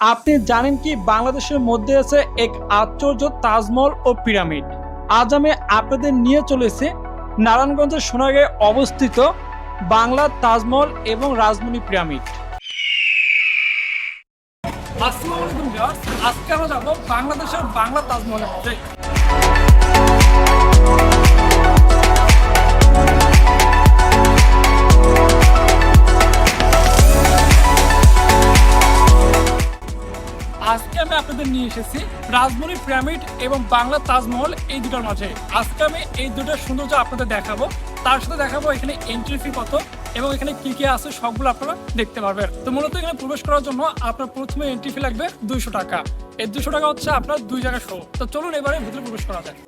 আপনি জানেন কি বাংলাদেশের মধ্যে আছে এক আশ্চর্য তাজমহল ও পিরামিড। আজ আমি আপনাদের নিয়ে চলেছি নারায়ণগঞ্জের সোনাগাঁয়ে অবস্থিত বাংলার তাজমহল এবং রাজমণি পিরামিড। আসসালামু আলাইকুম আজকে আমরা যাব বাংলাদেশের বাংলা তাজমহলের মধ্যে। আপনাদের নিয়ে এসেছি রাজমণি পিরামিড এবং বাংলা তাজমহল এই দুটোর মাঝে। আজকে আমি এই দুটোর সৌন্দর্য আপনাদের দেখাবো। তার সাথে দেখাবো এখানে এন্ট্রি ফি কত এবং এখানে কি কি আছে সবগুলো আপনারা দেখতে পারবেন। তো মূলত এখানে প্রবেশ করার জন্য আপনার প্রথমে এন্ট্রি ফি লাগবে দুইশো টাকা। এই দুশো টাকা হচ্ছে আপনার দুই জায়গা শো তো চলুন এবারে ভিতরে প্রবেশ করা যায়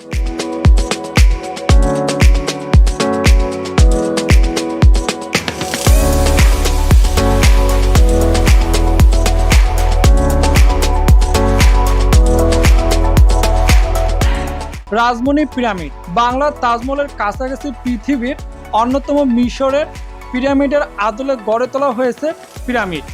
রাজমণি পিরামিড। বাংলার তাজমহলের কাছাকাছি পৃথিবীর অন্যতম মিশরের পিরামিডের আদলে গড়ে তোলা হয়েছে পিরামিড।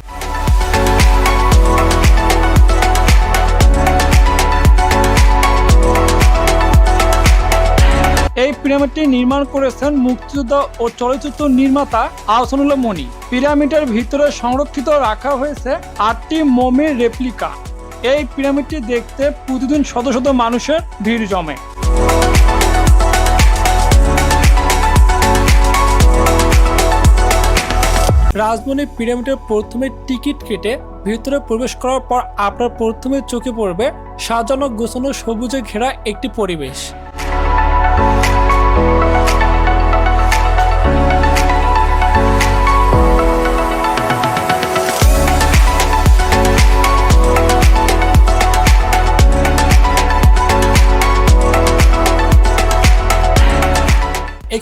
এই পিরামিডটি নির্মাণ করেছেন মুক্তিযোদ্ধা ও চলচ্চিত্র নির্মাতা আহসানুল্লাহ মনি। পিরামিডের ভিতরে সংরক্ষিত রাখা হয়েছে আটটি মমির রেপ্লিকা। এই পিরামিডটি দেখতে প্রতিদিন শত শত মানুষের ভিড় জমে। রাজমণি পিরামিডের প্রথমে টিকিট কেটে ভিতরে প্রবেশ করার পর আপনার প্রথমে চোখে পড়বে সাজানো গোছানো সবুজে ঘেরা একটি পরিবেশ।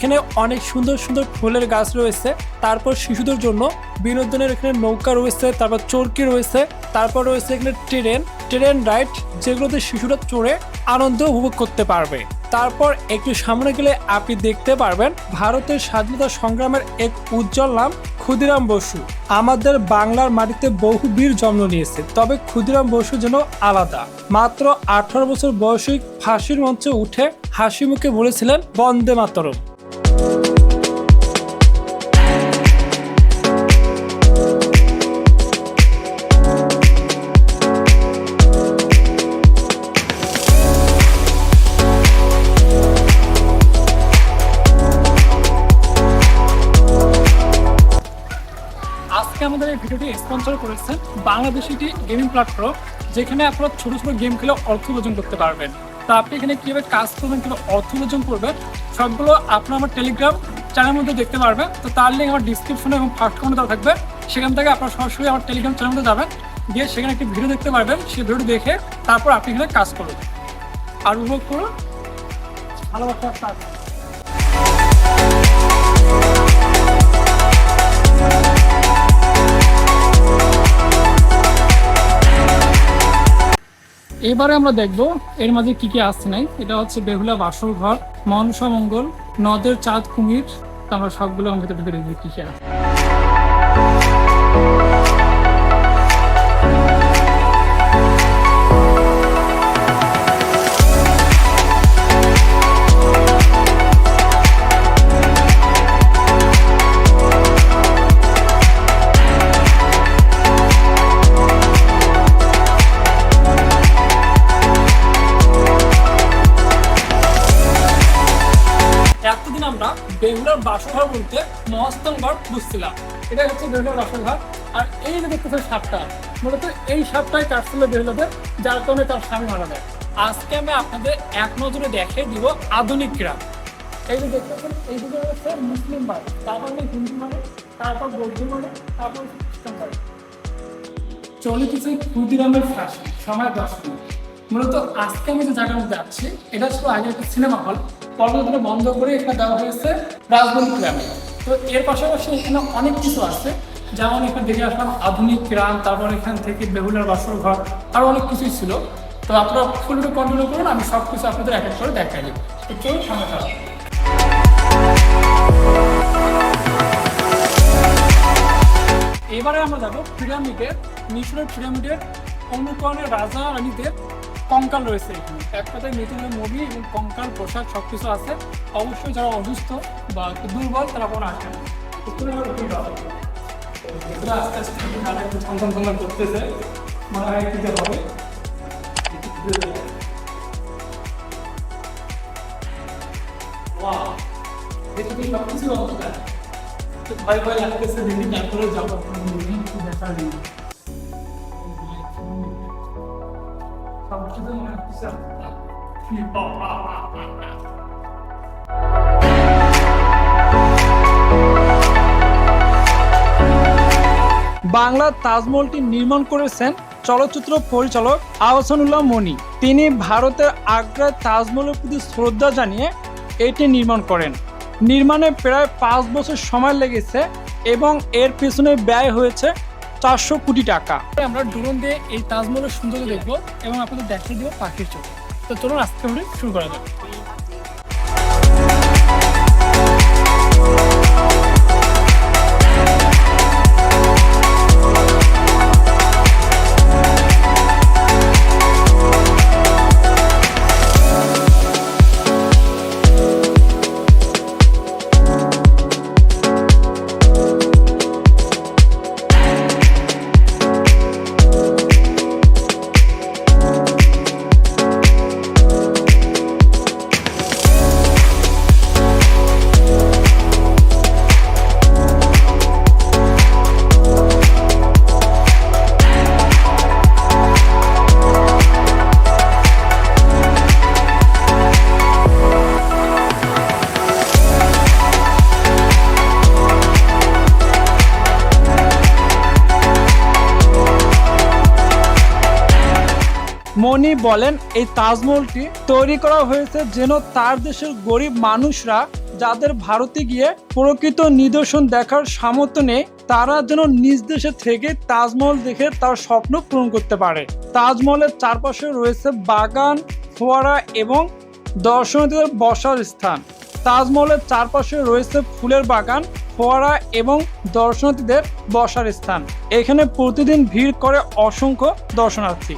এখানে অনেক সুন্দর সুন্দর ফুলের গাছ রয়েছে। তারপর শিশুদের জন্য বিনোদনের এখানে নৌকা রয়েছে, তারপর চরকি রয়েছে, তারপর রয়েছে এখানে ট্রেন। ট্রেন রাইড যেগুলোতে শিশুরা চড়ে আনন্দ উপভোগ করতে পারবে। তারপর একটু সামনে গেলে আপনি দেখতে পারবেন ভারতের স্বাধীনতা সংগ্রামের এক উজ্জ্বল নাম, ক্ষুদিরাম বসু। আমাদের বাংলার মাটিতে বহু বীর জন্ম নিয়েছে, তবে ক্ষুদিরাম বসু যেন আলাদা। মাত্র আঠারো বছর বয়সে ফাঁসির মঞ্চে উঠে হাসি মুখে বলেছিলেন, বন্দে মাতরম। আমাদের এই ভিডিওটি স্পন্সর করেছেন বাংলাদেশ একটি গেমিং প্ল্যাটফর্ম যেখানে আপনারা ছোট ছোট গেম খেলে অর্থ উপার্জন করতে পারবেন। তো আপনি এখানে কীভাবে কাজ করবেন, কীভাবে অর্থ উপার্জন করবেন সবগুলো আপনার আমার টেলিগ্রাম চ্যানেলের মধ্যে দেখতে পারবেন। তো তার লিঙ্ক আমার ডিসক্রিপশনে এবং ফার্স্ট কমেন্টে দেওয়া থাকবে। সেখান থেকে আপনার সরাসরি আমার টেলিগ্রাম চ্যানেল মধ্যে যাবেন। গিয়ে সেখানে একটি ভিডিও দেখতে পারবেন। সেই ভিডিও দেখে তারপর আপনি এখানে কাজ করুন আর উপভোগ করুন, ভালোবাসা কাজ এবারে আমরা দেখব এর মাঝে কি কি আসছে নাই। এটা হচ্ছে বেহুলা বাসর ঘর, মনসা মঙ্গল, নদের চাঁদ কুমির। আমরা সবগুলো ভেতরে ঢুকে দেখব কি কি আছে। বাসঘর বলতে মহাস্থান ঘর বুঝছিলাম। এটা হচ্ছে বেহুলার বাসঘর। আর এই যে দেখতেছে সাপটা, মূলত এই সাপটাই কাটছিল বেহুলাদের যার কারণে তার স্বামী মারা যায়। আজকে আমি আপনাদের এক নজরে দেখে দিব আধুনিক গ্রাম এই যে দেখতেছেন, এই দুটো হচ্ছে মুসলিম বাড়ি তারপর হিন্দু মানে তারপর বৌদ্ধ মানে তারপর খ্রিস্টান বাড়ি চলিতেছে ক্ষুদিরামের ফাঁসি, সময় দশ মিনিট। মূলত আজকে আমি যে মধ্যে যাচ্ছি এটা ছিল আগে একটা সিনেমা হল। পরবর্তীতে বন্ধ করে এখানে দেওয়া হয়েছে রাজবনী গ্রামে। তো এর পাশাপাশি এখানে অনেক কিছু আছে। যেমন এখানে দেখে আসলাম আধুনিক গ্রাম তারপর এখান থেকে বেহুলার বাসর ঘর আরও অনেক কিছুই ছিল। তো আপনারা ফুলটা কন্টিনিউ করুন, আমি সব কিছু আপনাদের এক এক করে দেখাই দেবো। তো চলুন সামনে। এবারে আমরা যাব পিরামিডের মিশরের পিরামিডের অনুকরণে রাজা রানীদের কঙ্কাল রয়েছে এখানে এক কথায় মিথুনের মুভি এবং কঙ্কাল পোশাক সবকিছু আছে অবশ্যই যারা অসুস্থ বা দুর্বল তারা কোনো আসে না আস্তে আস্তে একটু করতেছে মনে হয় কি হবে Wow! এটা তো সবকিছু ভয় ভয় লাগতেছে দেখি তারপরে যাব দেখা বাংলা তাজমহলটি নির্মাণ করেছেন চলচ্চিত্র পরিচালক আহসানুল্লাহ মনি। তিনি ভারতের আগ্রায় তাজমহলের প্রতি শ্রদ্ধা জানিয়ে এটি নির্মাণ করেন। নির্মাণে প্রায় পাঁচ বছর সময় লেগেছে এবং এর পেছনে ব্যয় হয়েছে চারশো কোটি টাকা। আমরা ড্রোন দিয়ে এই তাজমহলের সৌন্দর্য দেখব এবং আপনাদের দেখিয়ে দিব পাখির চোখ। তো চলুন আজকে শুরু করা যাক। মনি বলেন, এই তাজমহলটি তৈরি করা হয়েছে যেন তার দেশের গরিব মানুষরা যাদের ভারতে গিয়ে প্রকৃত নিদর্শন দেখার সামর্থ্য নেই, তারা যেন নিজ দেশে থেকে তাজমহল দেখে তার স্বপ্ন পূরণ করতে পারে। তাজমহলের চারপাশে রয়েছে বাগান, ফোয়ারা এবং দর্শনার্থীদের বসার স্থান। তাজমহলের চারপাশে রয়েছে ফুলের বাগান, ফোয়ারা এবং দর্শনার্থীদের বসার স্থান। এখানে প্রতিদিন ভিড় করে অসংখ্য দর্শনার্থী।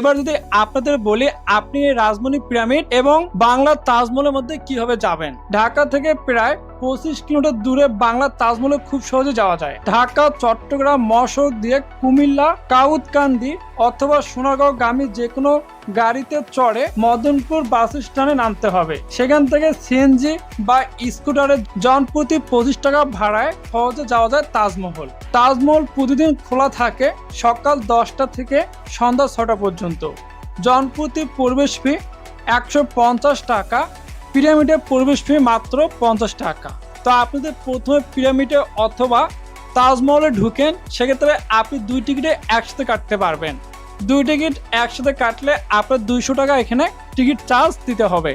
এবার যদি আপনাদের বলি আপনি রাজমণি পিরামিড এবং বাংলার তাজমহলের মধ্যে কীভাবে যাবেন? ঢাকা থেকে প্রায় পঁচিশ কিলোমিটার দূরে বাংলার তাজমহলে খুব সহজে যাওয়া যায়। ঢাকা, চট্টগ্রাম মশক দিয়ে কুমিল্লা কাউদকান্দি অথবা সোনাগাঁও গামী যে কোনো গাড়িতে চড়ে মদনপুর বাস স্ট্যান্ডে নামতে হবে। সেখান থেকে সিএনজি বা স্কুটারে জনপ্রতি পঁচিশ টাকা ভাড়ায় সহজে যাওয়া যায় তাজমহল। তাজমহল প্রতিদিন খোলা থাকে সকাল দশটা থেকে সন্ধ্যা ছটা পর্যন্ত। জনপ্রতি প্রবেশ ফি একশো পঞ্চাশ টাকা পিরামিডে প্রবেশ ফি মাত্র পঞ্চাশ টাকা। তো আপনাদের প্রথমে পিরামিডে অথবা তাজমহলে ঢুকেন, সেক্ষেত্রে আপনি দুই টিকিটে একসাথে কাটতে পারবেন। দুই টিকিট একসাথে কাটলে আপনার দুইশো টাকা এখানে টিকিট চার্জ দিতে হবে।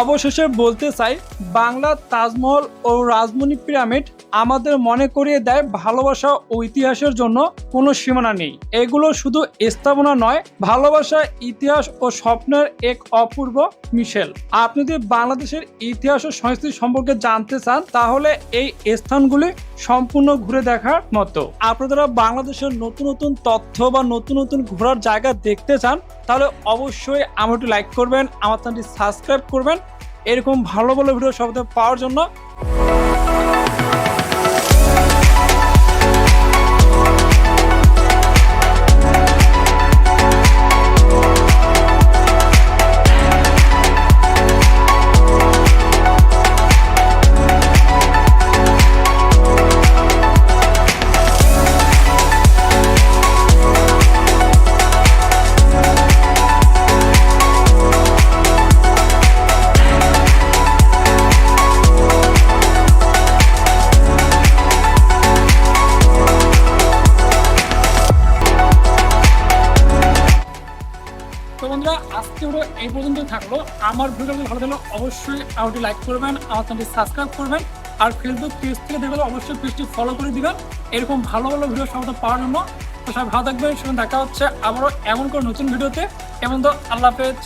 অবশেষে বলতে চাই, বাংলা তাজমহল ও রাজমণি পিরামিড আমাদের মনে করিয়ে দেয় ভালোবাসা ও ইতিহাসের জন্য কোনো সীমানা নেই। এগুলো শুধু স্থাপনা নয়, ভালোবাসা, ইতিহাস ও স্বপ্নের এক অপূর্ব মিশেল। আপনি যদি বাংলাদেশের ইতিহাস ও সংস্কৃতি সম্পর্কে জানতে চান, তাহলে এই স্থানগুলি সম্পূর্ণ ঘুরে দেখার মতো। আপনারা বাংলাদেশের নতুন নতুন তথ্য বা নতুন নতুন ঘোরার জায়গা দেখতে চান, তাহলে অবশ্যই আমার লাইক করবেন, আমার চ্যানেলটি সাবস্ক্রাইব করবেন। এরকম ভালো ভালো ভিডিও সবথেকে পাওয়ার জন্য বন্ধুরা, আজকে ভিডিও এই পর্যন্ত থাকল। আমার ভিডিওটি ভালো লাগল অবশ্যই আমাকে লাইক করবেন, আমার চ্যানেলটি সাবস্ক্রাইব করবেন, আর ফেসবুক পেজ থেকে দেখলে অবশ্যই পেজটি ফলো করে দিবেন। এরকম ভালো ভালো ভিডিও সমাধান পাওয়ার জন্য। তো সবাই ভালো থাকবেন সেখানে দেখা হচ্ছে আবারও এমন করে নতুন ভিডিওতে এমন তো? আল্লাহ হাফেজ।